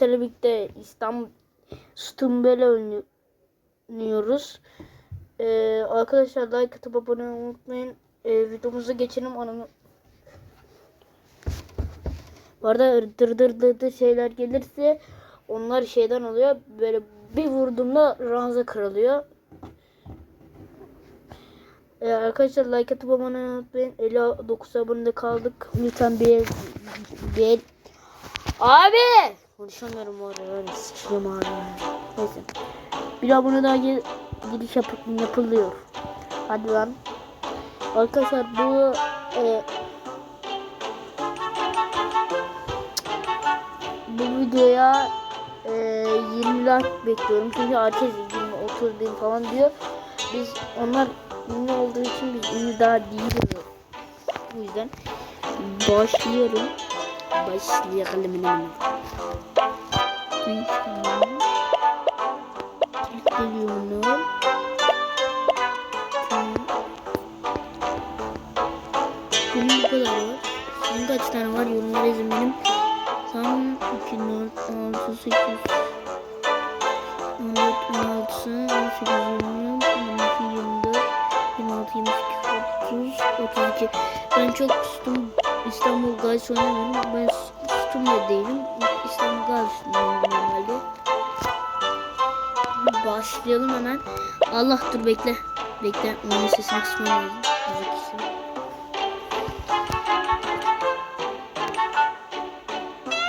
Birlikte İstanbul Stumbel'e oynuyoruz. Ee, arkadaşlar like atıp abone olmayı unutmayın. Ee, videomuza geçelim. Onu... Bu arada dır dır dır dır şeyler gelirse onlar şeyden oluyor. Böyle bir vurduğumda ranza kırılıyor. Ee, arkadaşlar like atıp abone olmayı unutmayın. 59 abonede kaldık. Lütfen bir bir Abi! Konuşamıyorum var ya öyle sıçrayım abi. Neyse. Bir abone daha gel giriş yap yapılıyor. Hadi lan. Arkadaşlar bu e, bu videoya e, 20 like bekliyorum. Çünkü herkes 20 30 bin falan diyor. Biz onlar ünlü olduğu için biz ünlü daha değiliz. Bu yüzden başlıyorum. Başlayalım hemen. Kilitliyorum. Benim bu kadar var. Sizin kaç tane var? Yorumlara yazın benim. Tam 2, 4, 6, 8, 14, 16, 18, 20, 22, 24, 26, 28, 30, 32. Ben çok sustum. İstanbul Gazi oynamıyorum. Ben sustum değilim. Normalde. Başlayalım hemen. Allah dur bekle. Bekle. Onun sesini kısmam lazım.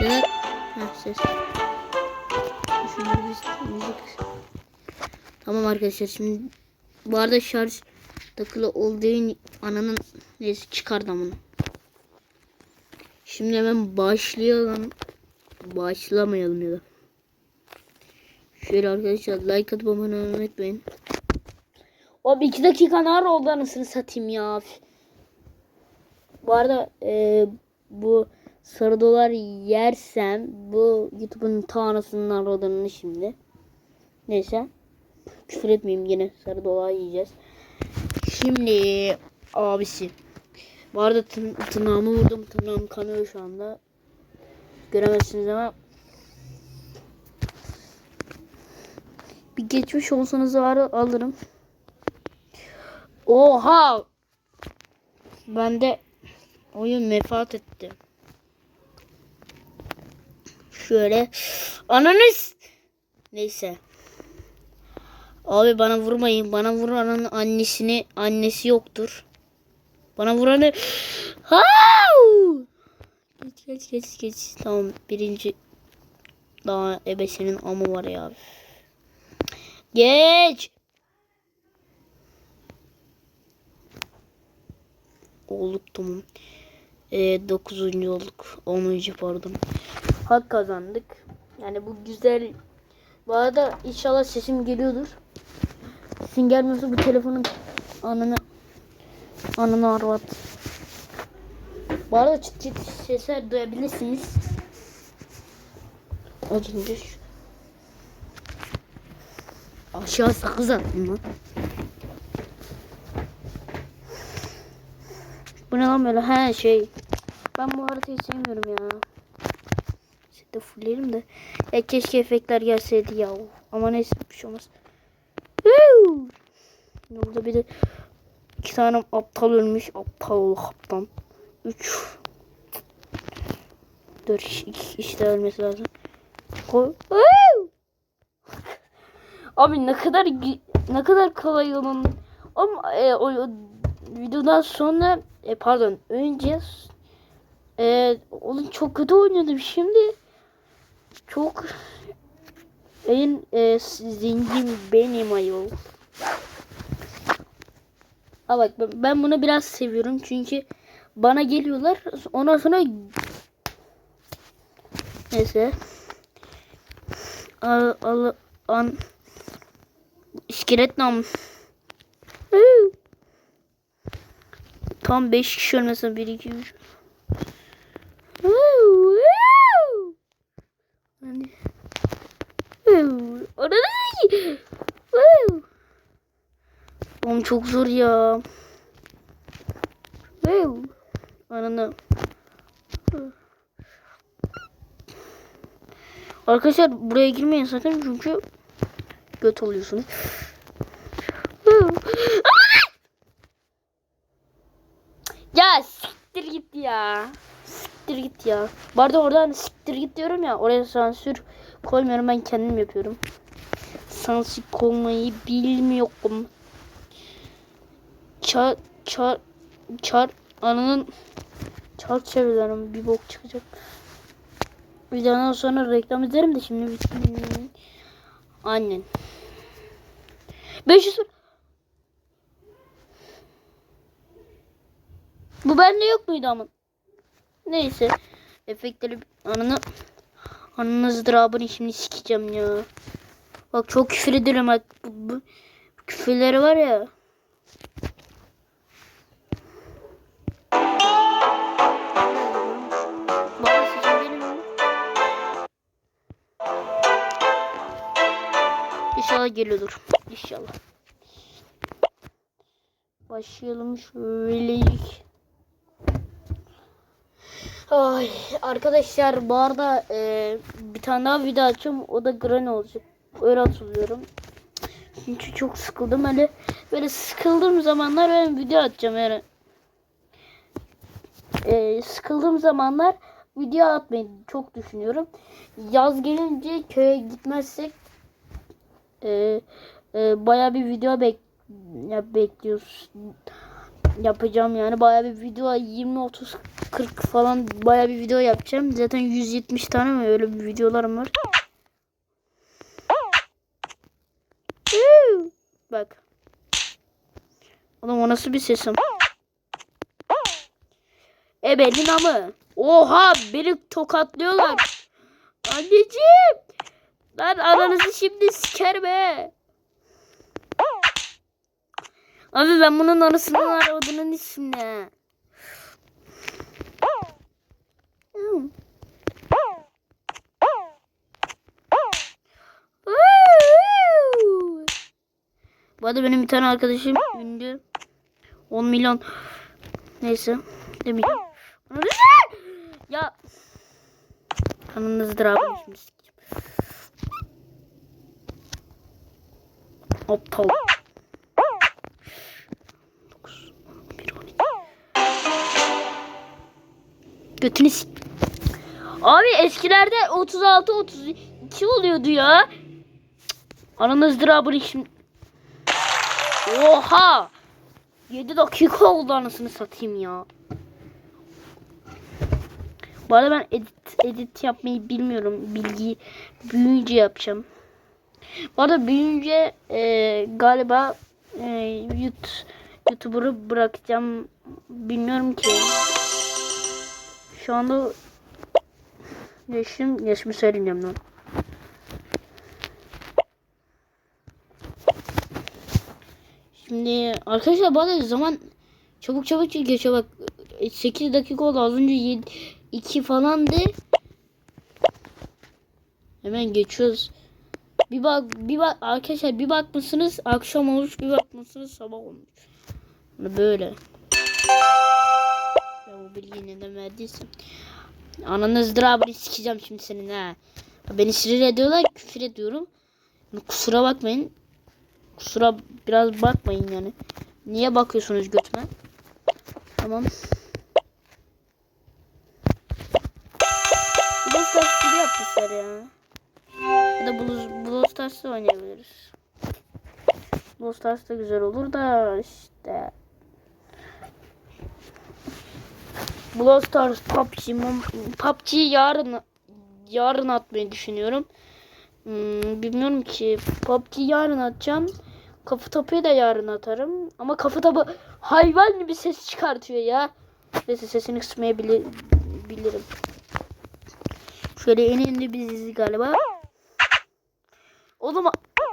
Heh ses. Şunları müzik. Tamam arkadaşlar şimdi bu arada şarj takılı olduğu ananın neyse çıkardım bunu. Şimdi hemen başlayalım. Başlamayalım ya da. Şöyle arkadaşlar like atıp abone unutmayın. O iki dakika nar oldu anasını satayım ya. Bu arada e, bu sarı dolar yersem bu YouTube'un tanrısının olduğunu şimdi. Neyse. Küfür etmeyeyim yine sarı dolar yiyeceğiz. Şimdi abisi. Bu arada tırnağımı vurdum. Tırnağım kanıyor şu anda. Göremezsiniz ama bir geçmiş olsanız var alırım. Oha! Bende oyun mefat etti. Şöyle ananız Neyse. Abi bana vurmayın. Bana vuranın annesini annesi yoktur. Bana vuranı Hau! Geç geç geç geç. Tamam birinci daha ebesinin amı var ya. Geç. Olduk tamam. Ee, 9. olduk. 10. pardon. Hak kazandık. Yani bu güzel. Bu arada inşallah sesim geliyordur. Sesin gelmiyorsa bu telefonun anını anını arvat. Bu arada çıt çıt sesler duyabilirsiniz. Az önce Aşağı sakız attım lan. Bu ne lan böyle? He şey. Ben bu haritayı sevmiyorum ya. Sette fullerim de. Ya keşke efektler gelseydi ya. Ama neyse bir şey olmaz. Burada bir de iki tane aptal ölmüş. Aptal kaptan. Üç. Dört iki kişi de ölmesi lazım. Abi ne kadar ne kadar kolay olan ama e, o, o videodan sonra e, pardon önce e, oğlum çok kötü oynadım şimdi çok en e, zengin benim ayol. Ha bak ben bunu biraz seviyorum çünkü bana geliyorlar. Ondan sonra neyse. Al, al, an İskelet nam. Tam 5 kişi ölmesin. 1 2 3. Hani Orada Oğlum çok zor ya. Ananı. Arkadaşlar buraya girmeyin sakın çünkü göt oluyorsunuz. ya siktir git ya. Siktir git ya. Bu arada oradan siktir git diyorum ya. Oraya sansür koymuyorum ben kendim yapıyorum. Sansür koymayı bilmiyorum. Çar çar çar ananın çar çeviriyorum bir bok çıkacak. Videodan sonra reklam izlerim de şimdi bitsin. Annen. 500 Bu bende yok muydu ama? Neyse. Efektleri ananı ananı ızdırabını şimdi sikeceğim ya. Bak çok küfür ederim bak. Bu, bu küfürleri var ya. İnşallah geliyordur. İnşallah. Başlayalım şöyle. Ay arkadaşlar bu arada e, bir tane daha video açacağım. O da Granny olacak. Öyle hatırlıyorum. Çünkü çok sıkıldım. Öyle böyle sıkıldığım zamanlar ben video atacağım yani. E, sıkıldığım zamanlar video atmayı çok düşünüyorum. Yaz gelince köye gitmezsek e, e, baya bir video bek ya bekliyoruz. Yapacağım yani baya bir video 20 30 40 falan baya bir video yapacağım. Zaten 170 tane mi öyle bir videolarım var. Bak. Oğlum o nasıl bir sesim? E benim amı. Oha beni tokatlıyorlar. Anneciğim. Lan aranızı şimdi sikerim he. Abi ben bunun arasından aradığının ismini. Bu arada benim bir tane arkadaşım ünlü. 10 milyon. Neyse. Demeyeceğim. Ya. Kanınızdır abi. Şimdi Aptal. 9, 11, 12. Götünü. Abi eskilerde 36 32 oluyordu ya. Aranızdır abi şimdi. Oha! 7 dakika oldu anasını satayım ya. Bu arada ben edit, edit yapmayı bilmiyorum. Bilgi büyüyünce yapacağım. Bu arada büyüyünce e, galiba e, YouTube, YouTuber'ı bırakacağım. Bilmiyorum ki. Şu anda yaşım, yaşımı söyleyeceğim lan. Şimdi arkadaşlar arada zaman çabuk çabuk geçiyor bak 8 dakika oldu az önce 7, 2 falandı. Hemen geçiyoruz. Bir bak bir bak arkadaşlar bir bakmışsınız akşam olmuş bir bakmışsınız sabah olmuş. Hani böyle. Ya bu bilgiyi neden verdiysen. Ananızdır abi sikeceğim şimdi senin ha. Beni sinir ediyorlar küfür ediyorum. Kusura bakmayın. Kusura biraz bakmayın yani. Niye bakıyorsunuz götüme? Tamam. Stars gibi yapmışlar ya. Ya da Brawl Stars'ta oynayabiliriz. Brawl da güzel olur da işte. Brawl Stars, PUBG, PUBG yarın yarın atmayı düşünüyorum. Hmm, bilmiyorum ki. PUBG yarın atacağım. Kafa topuyu da yarın atarım. Ama kafa topu hayvan gibi ses çıkartıyor ya. Neyse sesini kısmayabilirim. Şöyle en indi biziz galiba. Oğlum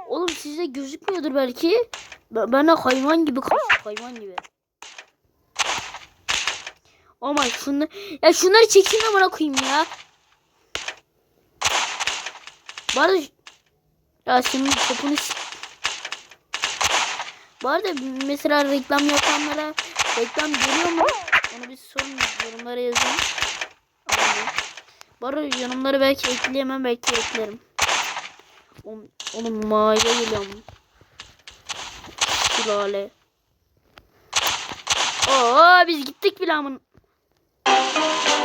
oğlum size gözükmüyordur belki. Bana hayvan gibi kaçtı hayvan gibi. Ama şunu ya şunları çekin amına koyayım ya. Arada ya senin topunu Bu arada mesela reklam yapanlara reklam geliyor mu? Onu bir sorun yorumlara yazın. Bari yanımları belki ekleyemem belki eklerim. Oğlum, oğlum mahalle geliyorum. Sülale. Oo biz gittik bile amın.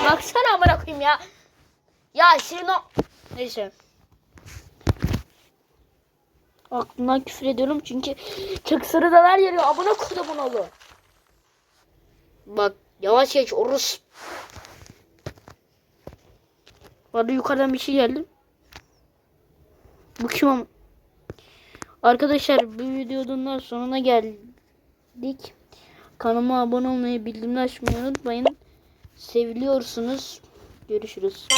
Baksana amına koyayım ya. Ya senin o... Neyse. Aklımdan küfür ediyorum çünkü çok sarıdalar yarıyor. Amına kodumun oğlu. Bak yavaş geç orus. Bana yukarıdan bir şey geldi. Am- Arkadaşlar bu videonun sonuna geldik. Kanalıma abone olmayı, bildirimleri açmayı unutmayın. Seviliyorsunuz. Görüşürüz.